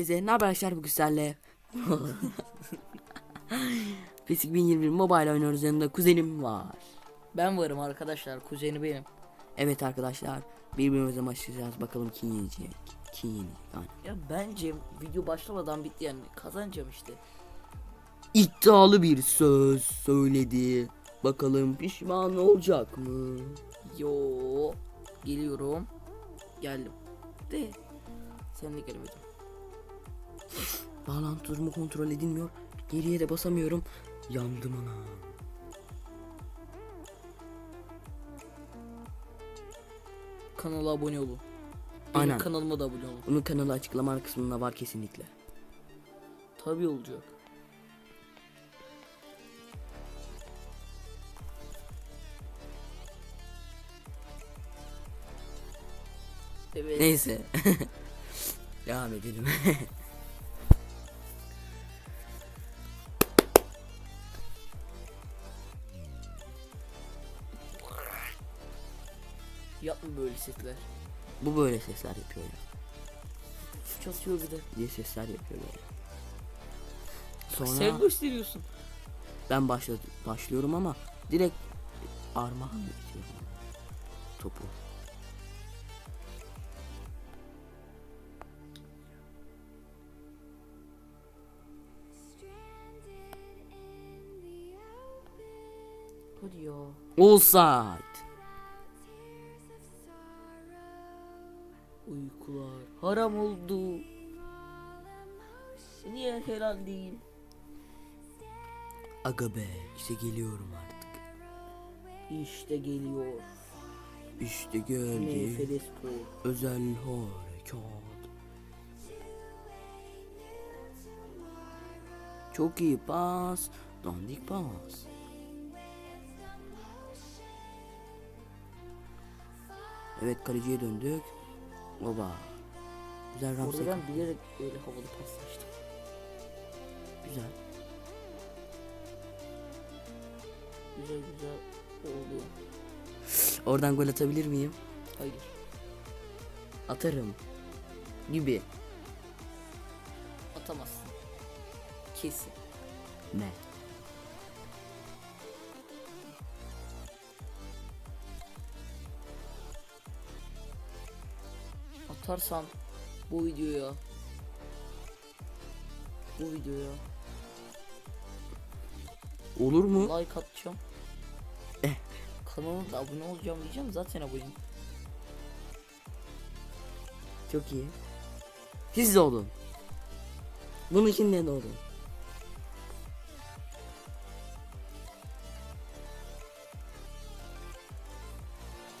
herkese. Ne haber arkadaşlar bu güzelle? PES 2021 mobile oynuyoruz yanında kuzenim var. Ben varım arkadaşlar. Kuzeni benim. Evet arkadaşlar birbirimize başlayacağız bakalım kim yenecek. Kim yenecek yani. Ya bence video başlamadan bitti yani. Kazanacağım işte. İddialı bir söz söyledi. Bakalım pişman olacak mı? Yo. Geliyorum. Geldim. De. Sen de gelmedin. Bağlantı durumu kontrol edilmiyor. Geriye de basamıyorum. Yandım ana. Kanala abone olun. Benim Aynen. kanalıma da abone olun. Bunun kanalı açıklama kısmında var kesinlikle. Tabii olacak. Evet. Neyse. Devam edelim. Yapma böyle sesler. Bu böyle sesler yapıyor ya. Çatıyor bir de. diye sesler yapıyor böyle. Sonra Sen gösteriyorsun. ben başladı, başlıyorum ama direkt armağan ediyorum topu. Hadi ya. Offside. Uykular haram oldu. Niye helal değil? Aga be işte geliyorum artık. İşte geliyor. İşte geldi. MFD Spor. Özel harekat. Çok iyi pas. Dandik pas. Evet kaleciye döndük. Baba. Güzel Ramsey. ben bilerek böyle havalı paslaştım. Güzel. Güzel güzel oldu. Oradan gol atabilir miyim? Hayır. Atarım. Gibi. Atamazsın. Kesin. Ne? Atarsan bu videoya bu videoya Olur mu? like atacağım. Eh. Kanala da abone olacağım diyeceğim zaten aboneyim. Çok iyi. Siz de olun. Bunun için de olun.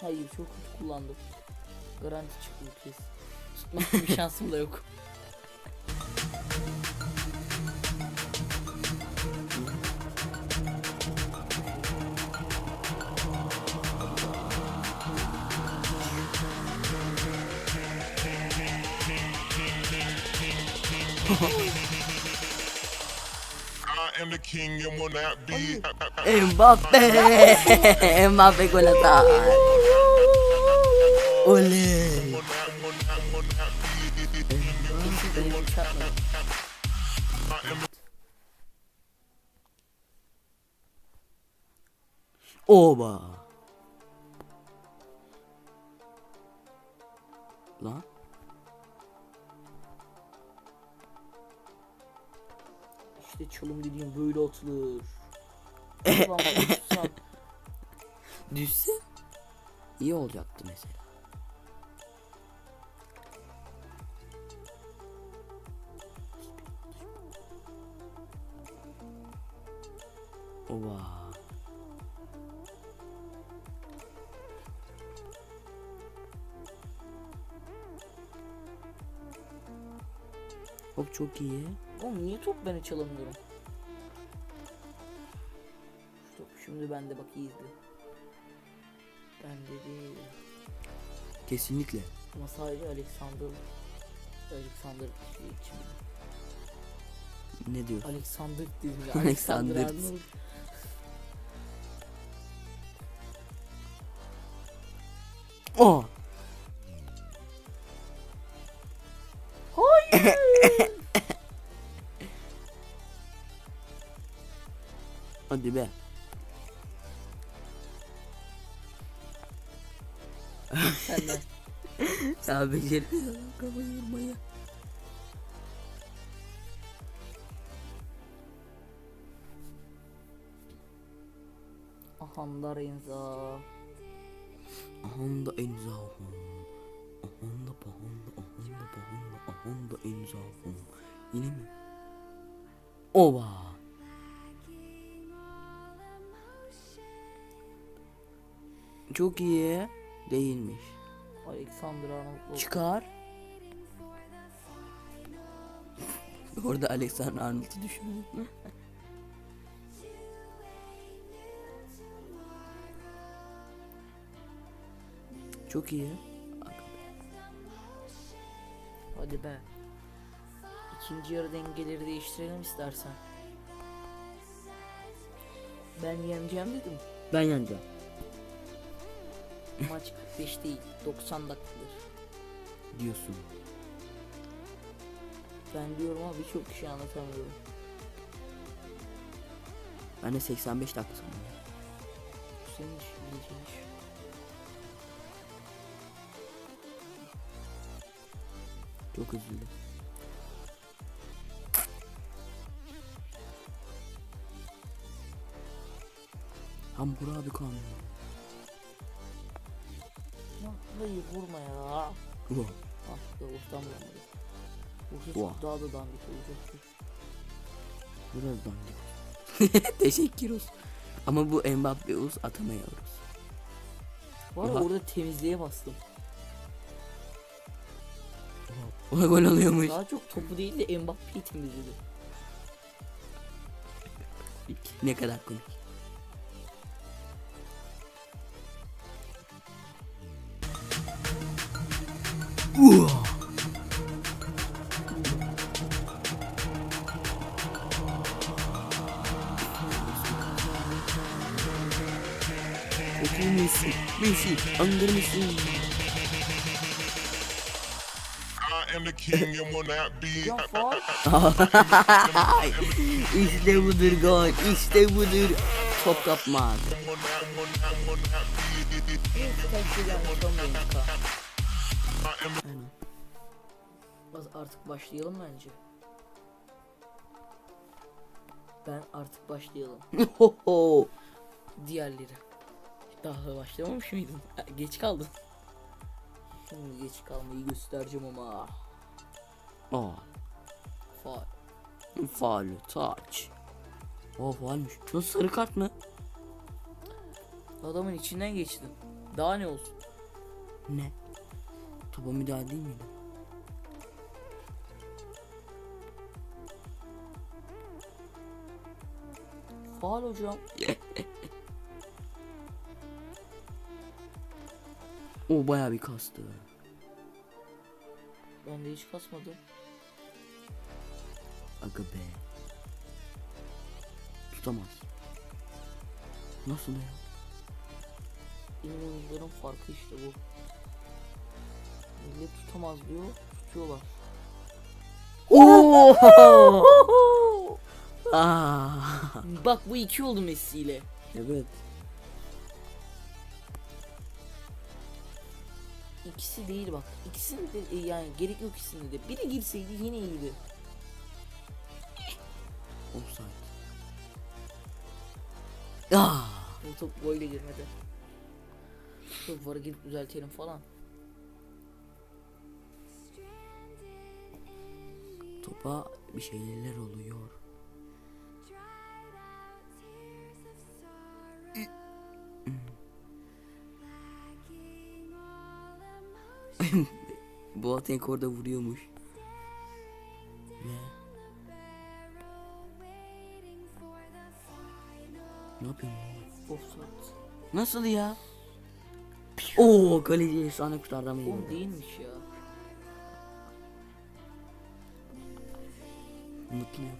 Hayır çok kötü kullandım. grandes cookies. Mam bir şansım da. Mbappé, Mbappé con Oley. Oba. Lan. İşte çalım dediğim böyle atılır. Düşse iyi olacaktı mesela. Hop çok iyi. Oğlum niye top beni çalamıyorum? Top şimdi bende bak iyi izle. Bende değil. Kesinlikle. Ama sadece Alexander Alexander şey için. Ne diyorsun? Alexander dedim ya. Alexander. Alexander Arnold. Oh. Hadi be. Senden. Ya beceremiyor lan kafayı vurmaya. Ahandar imza. Ahanda enzahum. Ahanda pahanda ahanda pahanda ahanda enzahum. Yine mi? Ova. Çok iyi. Değilmiş. Alexander Arnold. Çıkar. Orada Alexander Arnold'u düşündüm. Çok iyi. Hadi be. İkinci yarı dengeleri değiştirelim istersen. Ben yeneceğim dedim. Ben yeneceğim. Maç 45 değil 90 dakikadır. Diyorsun. Ben diyorum ama birçok kişi anlatamıyorum. Ben de 85 dakika sanırım. Senin iş, bileceğin iş. Çok üzüldüm. Hamur abi kan. Hayır vurma ya. Ulan. Ah da ortam vurmadı. Vah. çok daha da dandik olacaktı. Biraz dandik. Teşekkür olsun. Ama bu Mbappe uz atamıyoruz. Var ya orada temizliğe bastım. O da gol alıyormuş. Daha çok topu değil de Mbappe'yi temizledi. ne kadar komik. Not be. Ya faal. işte budur gol. İşte budur. Top kapmak. Aynen. Artık başlayalım bence. Ben artık başlayalım. Diğerleri. Daha da başlamamış mıydın? Geç kaldın. Şimdi geç kalmayı göstereceğim ama. Aa. Faal. Faal. Taç. O faalmiş. Nasıl sarı kart mı? Adamın içinden geçtin. Daha ne olsun? Ne? Topa müdahale değil miydi? Faal hocam. O bayağı bir kastı. Ben de hiç kasmadım. Aga be. Tutamaz. Nasıl ya? Oyuncuların farkı işte bu. Millet tutamaz diyor, tutuyorlar. Oo! Aa! Bak bu iki oldu Messi ile. Evet. İkisi değil bak. İkisinin de e, yani gerek yok ikisinde de. Biri girseydi yine iyiydi. Offside. Aa! Bu top golle girmedi. Top var gidip düzeltelim falan. Topa bir şeyler oluyor. Boateng orada vuruyormuş. Ne? Ne yapıyorsun? Offside. Nasıl ya? Oo kaleci efsane kurtardı ama iyi. değilmiş ya. Mutluyum.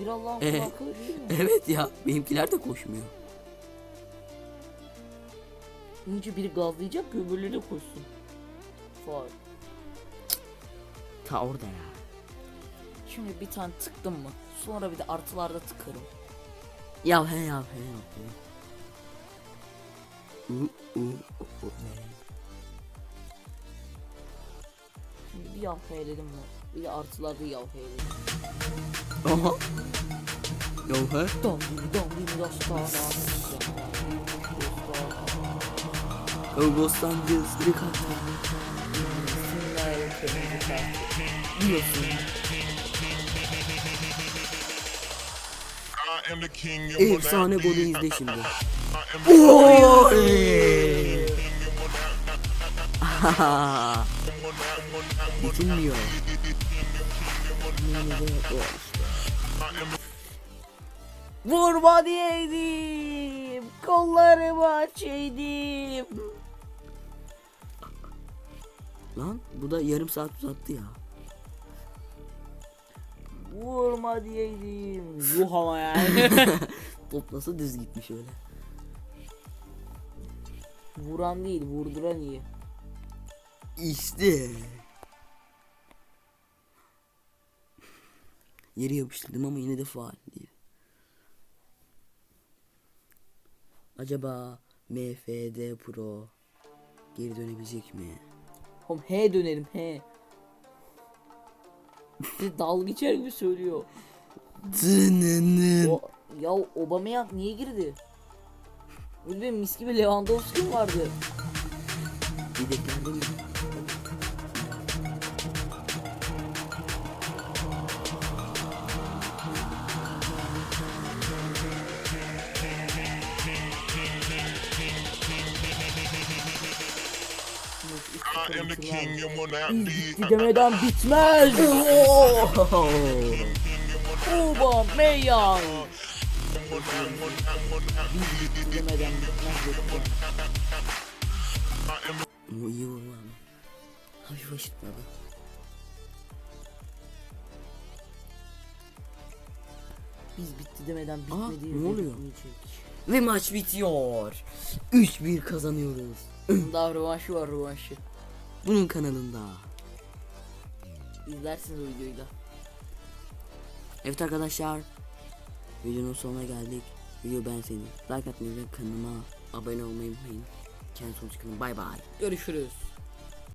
Bir Allah'ın Ee, değil mi? Evet ya benimkiler de koşmuyor. Önce biri gazlayacak ki öbürleri de koşsun. Faal. Ta orada ya. Şimdi bir tane tıktım mı? Sonra bir de artılarda tıkarım. Ya he ya he ya. he. Şimdi bir yavheyledim mi? Bir de artılarda yavheyledim. Aha. Yo he. Dom dimi dom dimi dostana. Ağustos'tan gözleri kalktı. Not Efsane golü izle şimdi. Oy! İşte. Vurma diyeydim. Kollarımı açaydım. Lan bu da yarım saat uzattı ya. Vurma diyeydim. Yuh ama yani. Top nasıl düz gitmiş öyle. Vuran değil vurduran iyi. İşte. Yere yapıştırdım ama yine de faal değil. Acaba MFD Pro geri dönebilecek mi? Oğlum he dönerim he. Dalga geçer gibi söylüyor. O, ya Aubameyang niye girdi? Öyle bir mis gibi Lewandowski vardı. Yedeklerde mi? I am the king. Biz bitmez. dedim. O iyi vurma ama. Hafif aşırtmadı. Biz bitti demeden Aa, bitmedi. ne oluyor? Ve maç bitiyor. 3-1 kazanıyoruz. Daha rövanşı var rövanşı. Bunun kanalında. İzlersiniz o videoyu da. Evet arkadaşlar. Videonun sonuna geldik. Video beğenseniz like atmayı ve kanalıma abone olmayı unutmayın. Kendinize hoşçakalın. Bay bay. Görüşürüz.